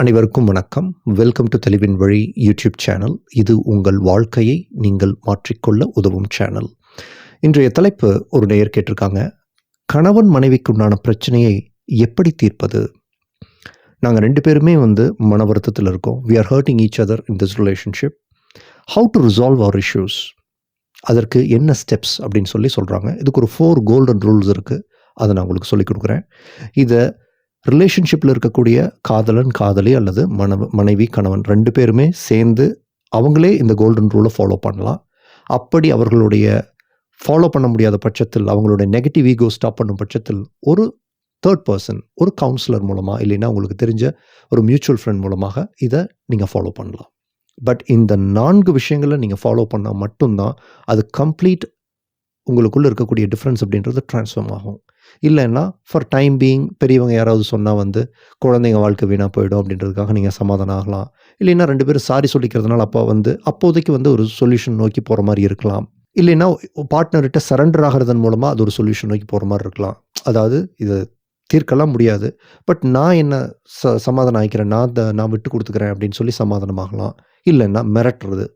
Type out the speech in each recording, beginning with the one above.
அனைவருக்கும் வணக்கம். Welcome to தெளிவின் வழி யூடியூப் சேனல் இது உங்கள் வாழ்க்கையை நீங்கள் மாற்றிக்கொள்ள உதவும் சேனல் இன்றைய தலைப்பு ஒரு நேயர் கேட்டிருக்காங்க. கணவன் மனைவிக்குண்டான பிரச்சனையை எப்படி தீர்ப்பது? நாங்கள் ரெண்டு பேருமே வந்து மன வருத்தத்தில் இருக்கோம். We are hurting each other in this relationship how to resolve our issues அதற்கு என்ன ஸ்டெப்ஸ் அப்படின்னு சொல்லி சொல்கிறாங்க இதுக்கு ஒரு ஃபோர் கோல்டன் ரூல்ஸ் இருக்குது அதை நான் உங்களுக்கு சொல்லிக் கொடுக்குறேன். இதை ரிலேஷன்ஷிப்பில் இருக்கக்கூடிய காதலன் காதலி அல்லது மனவ மனைவி கணவன் ரெண்டு பேருமே சேர்ந்து அவங்களே இந்த கோல்டன் ரூலை ஃபாலோ பண்ணலாம். அப்படி அவர்களுடைய ஃபாலோ பண்ண முடியாத பட்சத்தில் அவங்களுடைய நெகட்டிவ் ஈகோ ஸ்டாப் பண்ணும் பட்சத்தில் ஒரு தேர்ட் பர்சன் ஒரு கவுன்சிலர் மூலமாக இல்லைன்னா உங்களுக்கு தெரிஞ்ச ஒரு மியூச்சுவல் ஃப்ரெண்ட் மூலமாக இதை நீங்கள் ஃபாலோ பண்ணலாம். பட் இந்த நான்கு விஷயங்களை நீங்கள் ஃபாலோ பண்ணால் மட்டும்தான் அது கம்ப்ளீட் உங்களுக்குள்ளே இருக்கக்கூடிய டிஃப்ரென்ஸ் அப்படின்றது ட்ரான்ஸ்ஃபார்ம் ஆகும். இல்லைன்னா ஃபார் டைம் பீயிங் பெரியவங்க யாராவது சொன்னால் வந்து குழந்தைங்க வாழ்க்கை வீணாக போயிடும் அப்படின்றதுக்காக நீங்கள் சமாதானம் ஆகலாம். இல்லைன்னா ரெண்டு பேரும் சாரி சொல்லிக்கிறதுனால அப்போ வந்து அப்போதைக்கு வந்து ஒரு சொல்யூஷன் நோக்கி போகிற மாதிரி இருக்கலாம். இல்லைன்னா பார்ட்னர்கிட்ட சரண்டர் ஆகிறதன் மூலமாக அது ஒரு சொல்யூஷன் நோக்கி போகிற மாதிரி இருக்கலாம். அதாவது இது தீர்க்கலாம் முடியாது. பட் நான் என்ன ச சமாதானம் ஆகிக்கிறேன் நான் த நான் விட்டு கொடுத்துக்கிறேன் அப்படின்னு சொல்லி சமாதானமாகலாம் இல்லைன்னா மிரட்டுறது.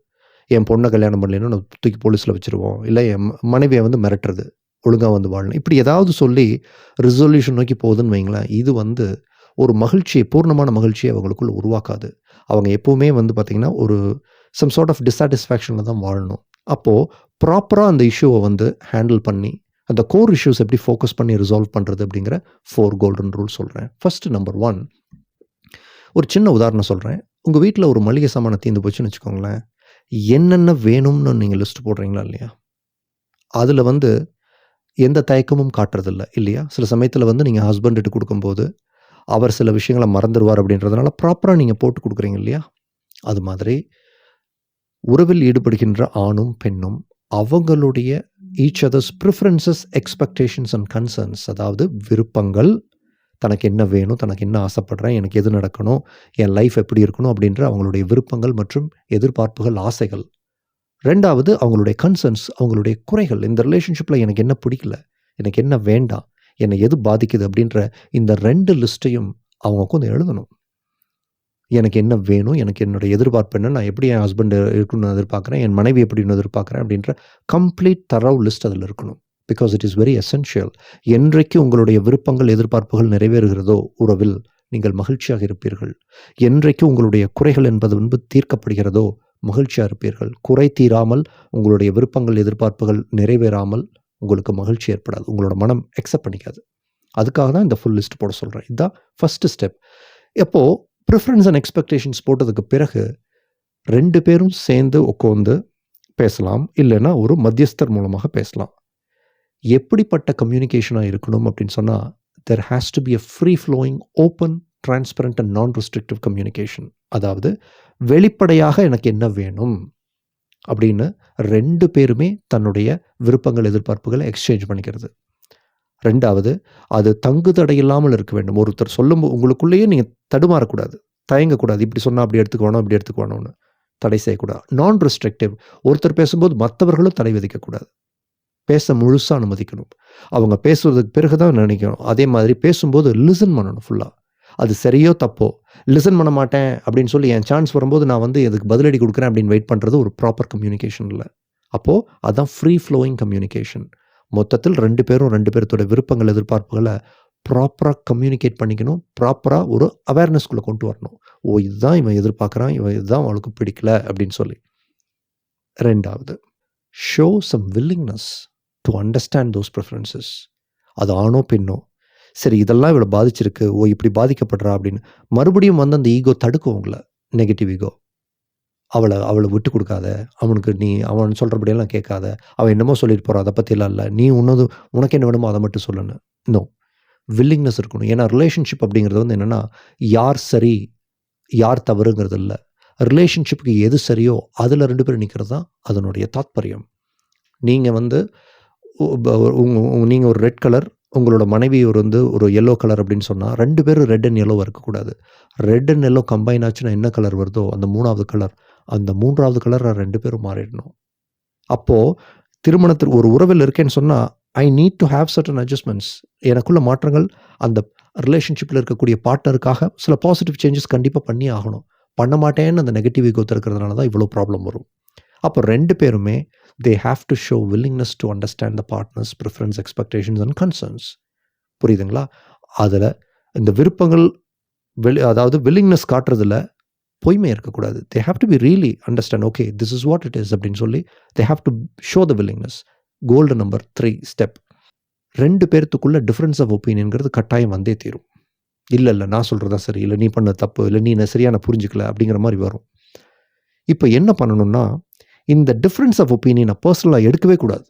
என் பொண்ணை கல்யாணம் பண்ணலைன்னா நான் தூக்கி போலீஸில் வச்சுருவோம். இல்லை என் மனைவியை வந்து மிரட்டுறது. ஒழுங்காக வந்து வாழணும். இப்படி ஏதாவது சொல்லி ரிசொல்யூஷன் நோக்கி போகுதுன்னு வைங்களேன் இது வந்து ஒரு மகிழ்ச்சியை பூர்ணமான மகிழ்ச்சியை அவங்களுக்குள்ள உருவாக்காது. அவங்க எப்போவுமே வந்து பார்த்திங்கன்னா ஒரு சம் சார்ட் ஆஃப் டிஸாட்டிஸ்ஃபேக்ஷனில் தான் வாழணும். அப்போது ப்ராப்பராக அந்த இஷ்யூவை வந்து ஹேண்டில் பண்ணி அந்த கோர் இஷ்யூஸ் எப்படி ஃபோக்கஸ் பண்ணி ரிசால்வ் பண்ணுறது அப்படிங்கிற ஃபோர் கோல்டன் ரூல் சொல்கிறேன் ஃபஸ்ட்டு நம்பர் ஒன் ஒரு சின்ன உதாரணம் சொல்கிறேன் உங்கள் வீட்டில் ஒரு மளிகை சாமானை தீர்ந்து போச்சுன்னு வச்சுக்கோங்களேன் என்னென்ன வேணும்னு நீங்கள் லிஸ்ட் போடுறீங்களா இல்லையா? அதில் வந்து எந்த தயக்கமும் காட்டுறதில்ல இல்லையா? சில சமயத்தில் வந்து நீங்கள் ஹஸ்பண்ட்டு கொடுக்கும்போது அவர் சில விஷயங்களை மறந்துடுவார் அப்படின்றதுனால ப்ராப்பராக நீங்கள் போட்டு கொடுக்குறீங்க இல்லையா? அது மாதிரி உறவில் ஈடுபடுகின்ற ஆணும் பெண்ணும் அவங்களுடைய each other's preferences expectations and concerns அதாவது விருப்பங்கள் தனக்கு என்ன வேணும் தனக்கு என்ன ஆசைப்படுறேன் எனக்கு எது நடக்கணும் என் லைஃப் எப்படி இருக்கணும் அப்படின்ற அவங்களுடைய விருப்பங்கள் மற்றும் எதிர்பார்ப்புகள் ஆசைகள். ரெண்டாவது அவங்களுடைய கன்சர்ன்ஸ் அவங்களுடைய குறைகள் இந்த ரிலேஷன்ஷிப்பில் எனக்கு என்ன பிடிக்கல எனக்கு என்ன வேண்டாம் என்னை எது பாதிக்குது அப்படின்ற இந்த ரெண்டு லிஸ்ட்டையும் அவங்க கொஞ்சம் எழுதணும். எனக்கு என்ன வேணும் எனக்கு என்னோட எதிர்பார்ப்பு என்ன நான் எப்படி என் ஹஸ்பண்ட் இருக்கணும்னு எதிர்பார்க்குறேன் என் மனைவி எப்படின்னு எதிர்பார்க்குறேன் அப்படின்ற கம்ப்ளீட் தரவு லிஸ்ட் அதில் இருக்கணும். Because it is very essential என்றைக்கு உங்களுடைய விருப்பங்கள் எதிர்பார்ப்புகள் நிறைவேறுகிறதோ உறவில் நீங்கள் மகிழ்ச்சியாக இருப்பீர்கள். என்றைக்கு உங்களுடைய குறைகள் என்பது வந்து தீர்க்கப்படுகிறதோ மகிழ்ச்சியாக இருப்பீர்கள் குறை தீராமல் உங்களுடைய விருப்பங்கள் எதிர்பார்ப்புகள் நிறைவேறாமல் உங்களுக்கு மகிழ்ச்சி ஏற்படாது. உங்களோட மனம் அக்செப்ட் பண்ணிக்காது. அதுக்காக தான் இந்த ஃபுல் லிஸ்ட் போட சொல்கிறேன் இதுதான் ஃபஸ்ட்டு ஸ்டெப் எப்போது ப்ரிஃபரன்ஸ் அண்ட் எக்ஸ்பெக்டேஷன்ஸ் போட்டதுக்கு பிறகு ரெண்டு பேரும் சேர்ந்து உட்காந்து பேசலாம். இல்லைன்னா ஒரு மத்தியஸ்தர் மூலமாக பேசலாம். எப்படிப்பட்ட கம்யூனிகேஷனாக இருக்கணும் அப்படின்னு சொன்னால் there has to be a free flowing open transparent and non restrictive communication அதாவது வெளிப்படையாக எனக்கு என்ன வேணும்? அப்படின்னு ரெண்டு பேருமே தன்னுடைய விருப்பங்கள் எதிர்பார்ப்புகளை எக்ஸ்சேஞ்ச் பண்ணிக்கிறது. ரெண்டாவது அது தங்கு தடையில்லாமல் இருக்க வேண்டும். ஒருத்தர் சொல்லும் உங்களுக்குள்ளேயே நீங்கள் தடுமாறக்கூடாது. தயங்கக்கூடாது. இப்படி சொன்னால் அப்படி எடுத்துக்கணும் அப்படி எடுத்துக்கணும்னு தடை செய்யக்கூடாது. நான் ரெஸ்ட்ரிக்டிவ் ஒருத்தர் பேசும்போது மற்றவர்களும் தடை விதிக்கக்கூடாது. பேச முழுசாக அனுமதிக்கணும். அவங்க பேசுவதுக்கு பிறகு தான் நினைக்கணும். அதே மாதிரி பேசும்போது லிசன் பண்ணணும் ஃபுல்லாக அது சரியோ தப்போ? லிசன் பண்ண மாட்டேன் அப்படின்னு சொல்லி என் சான்ஸ் வரும்போது நான் வந்து இதுக்கு பதிலடி கொடுக்குறேன் அப்படின்னு வெயிட் பண்ணுறது ஒரு ப்ராப்பர் கம்யூனிகேஷன் இல்லை. அப்போது அதுதான் ஃப்ரீ ஃப்ளோயிங் கம்யூனிகேஷன் மொத்தத்தில் ரெண்டு பேரும் ரெண்டு பேர்த்தோட விருப்பங்கள் எதிர்பார்ப்புகளை ப்ராப்பராக கம்யூனிகேட் பண்ணிக்கணும். ப்ராப்பராக ஒரு அவேர்னஸ்குள்ளே கொண்டு வரணும். ஓ இதுதான் இவன் எதிர்பார்க்குறான். இவன் இதுதான் அவளுக்கு பிடிக்கல அப்படின்னு சொல்லி. ரெண்டாவது show some willingness to understand those preferences அது ஆணோ பெண்ணோ சரி இதெல்லாம் இவ்வளோ பாதிச்சிருக்கு ஓ இப்படி பாதிக்கப்படுறா அப்படின்னு மறுபடியும் வந்து அந்த ஈகோ தடுக்கும் உங்களை நெகட்டிவ் ஈகோ அவளை அவளை விட்டு கொடுக்காத அவனுக்கு நீ அவன் சொல்கிறபடியெல்லாம் கேட்காத அவன் என்னமோ சொல்லிட்டு போகிறான் அதை பற்றிலாம் இல்லை நீ உன்னது உனக்கு என்ன வேணுமோ அதை மட்டும் சொல்லணும் நோ வில்லிங்னஸ் இருக்கணும். ஏன்னா ரிலேஷன்ஷிப் அப்படிங்கிறது வந்து என்னென்னா யார் சரி யார் தவறுங்கிறது இல்லை. ரிலேஷன்ஷிப்புக்கு எது சரியோ அதில் ரெண்டு பேரும் நிற்கிறது தான் அதனுடைய தாத்பரியம். நீங்கள் வந்து நீங்கள் ஒரு ரெட் கலர் உங்களோட மனைவி ஒரு வந்து ஒரு எல்லோ கலர் அப்படின்னு சொன்னால் ரெண்டு பேரும் ரெட் அண்ட் எல்லோவாக இருக்கக்கூடாது. ரெட் அண்ட் எல்லோ கம்பைன் ஆச்சுன்னா என்ன கலர் வருதோ அந்த மூணாவது கலர் அந்த மூன்றாவது கலரை ரெண்டு பேரும் மாறிடணும். அப்போது திருமணத்தில் ஒரு உறவில் இருக்கேன்னு சொன்னால் I need to have certain adjustments எனக்குள்ள மாற்றங்கள் அந்த ரிலேஷன்ஷிப்பில் இருக்கக்கூடிய பார்ட்னருக்காக சில பாசிட்டிவ் சேஞ்சஸ் கண்டிப்பாக பண்ணி ஆகணும். பண்ண மாட்டேன்னு அந்த நெகட்டிவ் ஈகோ இருக்கிறதுனால தான் இவ்வளோ ப்ராப்ளம் வரும். அப்போ ரெண்டு பேருமே they have to show willingness to understand the partner's preference expectations and concerns புரியுதுங்களா? அதில் இந்த விருப்பங்கள் வெளி அதாவது வில்லிங்னஸ் காட்டுறதுல பொய்மை இருக்கக்கூடாது. They have to be really understand okay this is what it is அப்படின்னு சொல்லி they have to show the willingness gold number three step ரெண்டு பேர்த்துக்குள்ளே டிஃப்ரென்ஸ் ஆஃப் ஒப்பீனியன்கிறது கட்டாயம் வந்தே தீரும். இல்லை இல்லை நான் சொல்கிறதா சரி இல்லை நீ பண்ண தப்பு இல்லை நீ என்ன சரியான புரிஞ்சுக்கல அப்படிங்கிற மாதிரி வரும். இப்போ என்ன பண்ணணும்னா இந்த டிஃப்ரென்ஸ் ஆஃப் ஒப்பீனியனை பர்சனலாக எடுக்கவே கூடாது.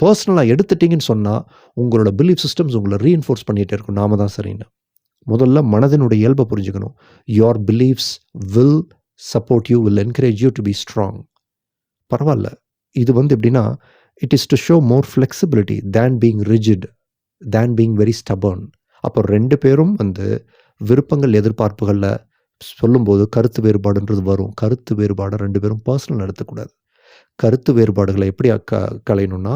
பர்சனலாக எடுத்துட்டீங்கன்னு சொன்னால் உங்களோட பிலீஃப் சிஸ்டம்ஸ் உங்களை ரீஎன்ஃபோர்ஸ் பண்ணிகிட்டே இருக்கும். நாம தான் சரின்னு. முதல்ல மனதினுடைய இயல்பை புரிஞ்சுக்கணும். Your beliefs will support you will encourage you to be strong பரவாயில்ல. இது வந்து எப்படின்னா it is to show more flexibility than being rigid than being very stubborn அப்போ ரெண்டு பேரும் வந்து விருப்பங்கள் எதிர்பார்ப்புகளில் சொல்லும்போது கருத்து வேறுபாடுன்றது வரும். கருத்து வேறுபாடை ரெண்டு பேரும் பர்சனல் நடத்தக்கூடாது கருத்து வேறுபாடுகளை எப்படி க களையணும்னா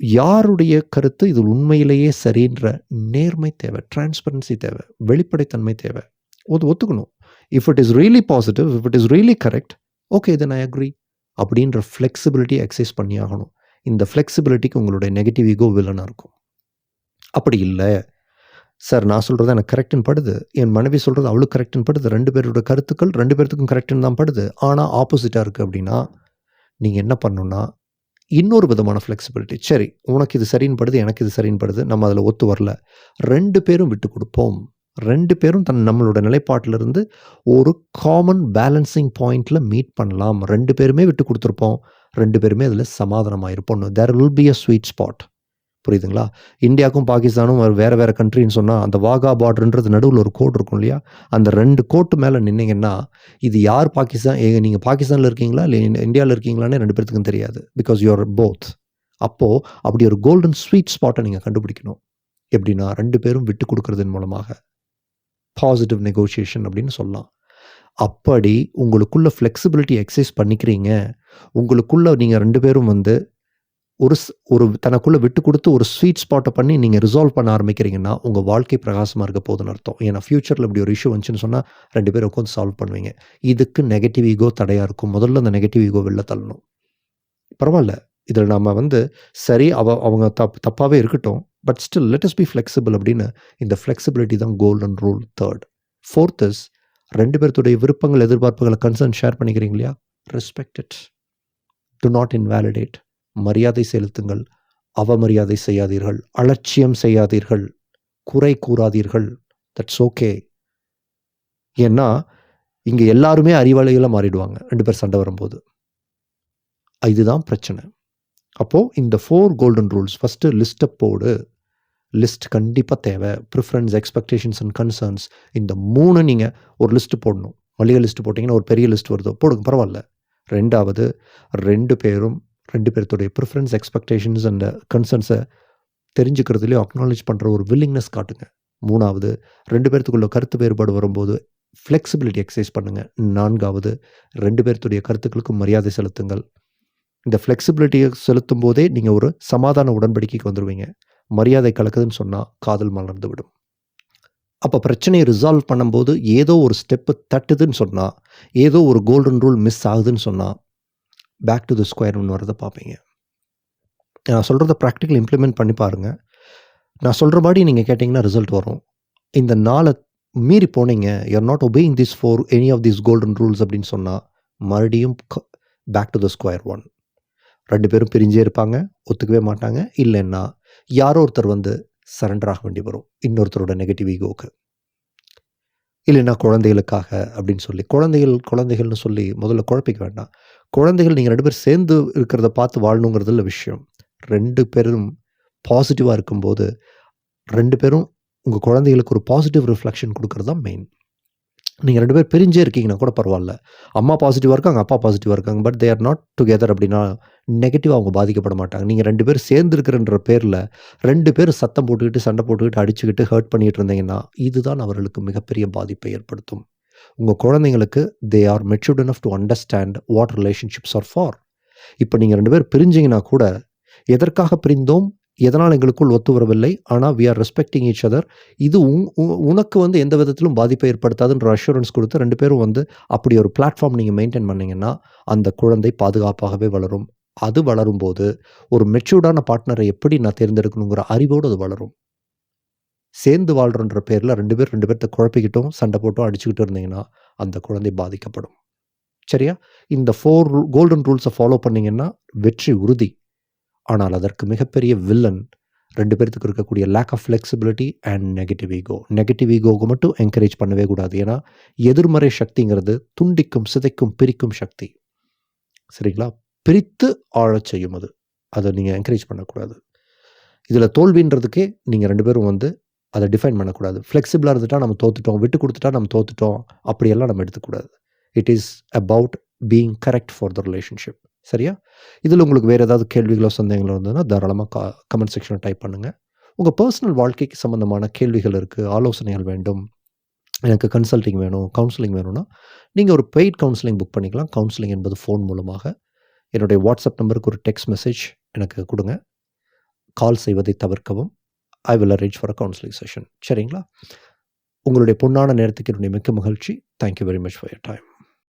யாருடைய கருத்து இது உண்மையிலேயே சரின்ற நேர்மை தேவை டிரான்ஸ்பரன்சி தேவை வெளிப்படைத்தன்மை தேவை. ஒத்து ஒத்துக்கணும். If it is really positive if it is really correct okay then I agree அப்படின்ற ஃப்ளெக்சிபிலிட்டி எக்ஸசைஸ் பண்ணி ஆகணும். இந்த ஃப்ளெக்சிபிலிட்டிக்கு உங்களுடைய நெகட்டிவ் ஈகோ வில்லனாக இருக்கும். அப்படி இல்லை. சார் நான் சொல்கிறது எனக்கு கரெக்டுன்னு படுது. என் மனைவி சொல்கிறது அவளுக்கு கரெக்டுன்னு படுது. ரெண்டு பேரோட கருத்துக்கள் ரெண்டு பேர்த்துக்கும் கரெக்டுன்னு தான் படுது. ஆனால் ஆப்போசிட்டாக இருக்குது அப்படின்னா நீங்கள் என்ன பண்ணணும்னா இன்னொரு விதமான ஃப்ளெக்சிபிலிட்டி சரி உனக்கு இது சரின்னு படுது எனக்கு இது சரின்னு படுது நம்ம அதில் ஒத்து வரல. ரெண்டு பேரும் விட்டு கொடுப்போம். ரெண்டு பேரும் தன் நம்மளோட நிலைப்பாட்டிலிருந்து ஒரு காமன் பேலன்சிங் பாயிண்டில் மீட் பண்ணலாம். ரெண்டு பேருமே விட்டு கொடுத்துருப்போம். ரெண்டு பேருமே அதில் சமாதானமாக இருப்போம் there will be a sweet spot புரியுதுங்களா? இந்தியாவுக்கும் பாகிஸ்தானும் வேறு வேறு கண்ட்ரின்னு சொன்னால் அந்த வாகா பார்டர்ன்றது நடுவில் ஒரு கோட் இருக்கும் இல்லையா? அந்த ரெண்டு கோட்டு மேலே நின்னீங்கன்னா இது யார் பாகிஸ்தான் நீங்கள் பாகிஸ்தானில் இருக்கீங்களா? இல்லை இந்தியாவில் இருக்கீங்களான்னு ரெண்டு பேர்த்துக்கும் தெரியாது. பிகாஸ் யூஆர் போத் அப்போது அப்படி ஒரு கோல்டன் ஸ்வீட் ஸ்பாட்டை நீங்கள் கண்டுபிடிக்கணும். எப்படின்னா ரெண்டு பேரும் விட்டு கொடுக்கறதன் மூலமாக. பாசிட்டிவ் நெகோசியேஷன் அப்படின்னு சொல்லலாம். அப்படி உங்களுக்குள்ள ஃப்ளெக்சிபிலிட்டி எக்ஸசைஸ் பண்ணிக்கிறீங்க. உங்களுக்குள்ள நீங்கள் ரெண்டு பேரும் வந்து ஒரு ஸ்- ஒரு தனக்குள்ளே விட்டு கொடுத்து ஒரு ஸ்வீட் ஸ்பாட்டை பண்ணி நீங்கள் ரிசால்வ் பண்ண ஆரம்பிக்கிறீங்கன்னா உங்கள் வாழ்க்கை பிரகாசமாக இருக்க போதுன்னு அர்த்தம். ஏன்னா ஃப்யூச்சரில் இப்படி ஒரு இஷ்யூ வந்துச்சுன்னு சொன்னால் ரெண்டு பேரும் உட்காந்து சால்வ் பண்ணுவீங்க. இதுக்கு நெகட்டிவ் ஈகோ தடையாக இருக்கும். முதல்ல அந்த நெகட்டிவ் ஈகோ வெளில தள்ளணும். பரவாயில்ல. இதில் நம்ம வந்து சரி அவ அவங்க தப் தப்பாகவே இருக்கட்டும். But still let is be flexible அப்படின்னு இந்த ஃப்ளெக்சிபிலிட்டி தான் golden rule third fourth is ரெண்டு பேர்த்துடைய விருப்பங்கள் எதிர்பார்ப்புகளை கன்சர்ன் ஷேர் பண்ணிக்கிறீங்க இல்லையா? Respect it to not invalidate மரியாதை செலுத்துங்கள். அவமரியாதை செய்யாதீர்கள். அலட்சியம் செய்யாதீர்கள். குறை கூறாதீர்கள். தட்ஸ் ஓகே ஏன்னா இங்கே எல்லாருமே அறிவாளிகளாக மாறிடுவாங்க. ரெண்டு பேர் சண்டை வரும்போது. இதுதான் பிரச்சனை. அப்போது இந்த ஃபோர் கோல்டன் ரூல்ஸ் ஃபஸ்ட்டு லிஸ்ட்டை போடு. லிஸ்ட் கண்டிப்பாக தேவை. ப்ரிஃபரன்ஸ் எக்ஸ்பெக்டேஷன்ஸ் அண்ட் கன்சர்ன்ஸ் இந்த மூணு நீங்கள் ஒரு லிஸ்ட்டு போடணும். மளிகை லிஸ்ட்டு போட்டிங்கன்னா ஒரு பெரிய லிஸ்ட் வருதோ? போடுங்க. பரவாயில்ல. ரெண்டாவது ரெண்டு பேரும் ரெண்டு பேர்த்துடைய ப்ரிஃபரன்ஸ் எக்ஸ்பெக்டேஷன்ஸ் அண்ட் கன்சர்ன்ஸை தெரிஞ்சுக்கிறதுலையும் அக்னாலேஜ் பண்ணுற ஒரு வில்லிங்னஸ் காட்டுங்க. மூணாவது ரெண்டு பேர்த்துக்குள்ள கருத்து வேறுபாடு வரும்போது ஃப்ளெக்சிபிலிட்டி எக்ஸசைஸ் பண்ணுங்கள் நான்காவது ரெண்டு பேர்த்துடைய கருத்துக்களுக்கு மரியாதை செலுத்துங்கள். இந்த ஃப்ளெக்சிபிலிட்டியை செலுத்தும் போதே நீங்கள் ஒரு சமாதான உடன்படிக்கைக்கு வந்துடுவீங்க மரியாதை கலக்குதுன்னு சொன்னால் காதல் மலர்ந்து விடும். அப்போ பிரச்சனையை ரிசால்வ் பண்ணும்போது ஏதோ ஒரு ஸ்டெப்பு தட்டுதுன்னு சொன்னால் ஏதோ ஒரு கோல்டன் ரூல் மிஸ் ஆகுதுன்னு சொன்னால் பேக் டு த ஸ்கொயர் ஒன்று வரதை பார்ப்பீங்க. நான் சொல்கிறத ப்ராக்டிக்கல் இம்ப்ளிமெண்ட் பண்ணி பாருங்கள் நான் சொல்கிற மாதிரி நீங்கள் கேட்டிங்கன்னா ரிசல்ட் வரும். இந்த நாளை மீறி போனீங்க. You're not obeying this four any of this golden rules அப்படின்னு சொன்னால் மறுபடியும் back to the square one ரெண்டு பேரும் பிரிஞ்சே இருப்பாங்க ஒத்துக்கவே மாட்டாங்க. இல்லைன்னா யாரோ ஒருத்தர் வந்து சரண்டர் ஆக வேண்டி வரும். இன்னொருத்தரோட நெகட்டிவ் ஈகோக்கு இல்லைன்னா குழந்தைகளுக்காக அப்படின்னு சொல்லி குழந்தைகள் குழந்தைகள்னு சொல்லி முதல்ல குழப்பிக்க வேண்டாம். குழந்தைகள் நீங்கள் ரெண்டு பேர் சேர்ந்து இருக்கிறத பார்த்து வாழணுங்கிறது இல்லை விஷயம். ரெண்டு பேரும் பாசிட்டிவாக இருக்கும்போது ரெண்டு பேரும் உங்கள் குழந்தைகளுக்கு ஒரு பாசிட்டிவ் ரிஃப்ளெக்ஷன் கொடுக்கறது தான் மெயின் நீங்கள் ரெண்டு பேர் பிரிஞ்சே இருக்கீங்கன்னா கூட பரவாயில்ல. அம்மா பாசிட்டிவாக இருக்காங்க அப்பா பாசிட்டிவாக இருக்காங்க but they are not together அப்படின்னா நெகட்டிவாக அவங்க பாதிக்கப்பட மாட்டாங்க. நீங்கள் ரெண்டு பேரும் சேர்ந்துருக்குறன்ற பேரில் ரெண்டு பேர் சத்தம் போட்டுக்கிட்டு சண்டை போட்டுக்கிட்டு அடிச்சுக்கிட்டு ஹர்ட் பண்ணிகிட்டு இருந்தீங்கன்னா இதுதான் அவர்களுக்கு மிகப்பெரிய பாதிப்பை ஏற்படுத்தும். உங்கள் குழந்தைங்களுக்கு they are matured enough to understand what relationships are for இப்போ நீங்கள் ரெண்டு பேர் பிரிஞ்சிங்கன்னா கூட எதற்காக பிரிந்தோம் எதனால் எங்களுக்குள் ஒத்து வரவில்லை ஆனால் we are respecting each other இது உ- உனக்கு வந்து எந்த விதத்திலும் பாதிப்பை ஏற்படுத்தாதுன்ற அஷூரன்ஸ் கொடுத்து ரெண்டு பேரும் வந்து அப்படி ஒரு பிளாட்ஃபார்ம் நீங்கள் மெயின்டைன் பண்ணிங்கன்னா அந்த குழந்தை பாதுகாப்பாகவே வளரும். அது வளரும்போது ஒரு மெச்சூர்டான பார்ட்னரை எப்படி நான் தேர்ந்தெடுக்கணுங்கிற அறிவோடு அது வளரும். சேர்ந்து வாழ்கிறோன்ற பேரில் ரெண்டு பேர் ரெண்டு பேர்த்த குழப்பிக்கிட்டும் சண்டை போட்டும் அடிச்சுக்கிட்டு இருந்தீங்கன்னா அந்த குழந்தை பாதிக்கப்படும். சரியா? இந்த ஃபோர் கோல்டன் ரூல்ஸை ஃபாலோ பண்ணிங்கன்னா வெற்றி உறுதி. ஆனால் அதற்கு மிகப்பெரிய வில்லன் ரெண்டு பேர்த்துக்கு இருக்கக்கூடிய lack of flexibility and negative ego negative ஈகோவுக்கு மட்டும் என்கரேஜ் பண்ணவே கூடாது. ஏன்னா எதிர்மறை சக்திங்கிறது துண்டிக்கும் சிதைக்கும் பிரிக்கும் சக்தி. சரிங்களா? பிரித்து ஆழச் செய்யும் அது. அதை நீங்கள் என்கரேஜ் பண்ணக்கூடாது. இதில் தோல்வின்றதுக்கே நீங்கள் ரெண்டு பேரும் வந்து அதை டிஃபைன் பண்ணக்கூடாது. ஃப்ளெக்சிபிளாக இருந்துட்டால் நம்ம தோத்துட்டோம். விட்டு கொடுத்துட்டா நம்ம தோத்துட்டோம். அப்படியெல்லாம் நம்ம எடுத்துக்கூடாது it is about being correct for the relationship சரியா? இதில் உங்களுக்கு வேறு ஏதாவது கேள்விகளோ சந்தேகங்களோ இருந்ததுன்னா தாராளமாக கா கமெண்ட் செக்ஷனில் டைப் பண்ணுங்கள் உங்கள் பர்சனல் வாழ்க்கைக்கு சம்மந்தமான கேள்விகள் இருக்குது ஆலோசனைகள் வேண்டும் எனக்கு கன்சல்டிங் வேணும் கவுன்சிலிங் வேணும்னா நீங்கள் ஒரு பெய்ட் கவுன்சிலிங் புக் பண்ணிக்கலாம். கவுன்சிலிங் என்பது ஃபோன் மூலமாக. என்னுடைய வாட்ஸ்அப் நம்பருக்கு ஒரு டெக்ஸ்ட் மெசேஜ் எனக்கு கொடுங்க. கால் செய்வதை தவிர்க்கவும். I will arrange for a counselling session சரிங்களா? உங்களுடைய பொன்னான நேரத்துக்கு என்னுடைய மிக்க மகிழ்ச்சி. Thank you very much for your time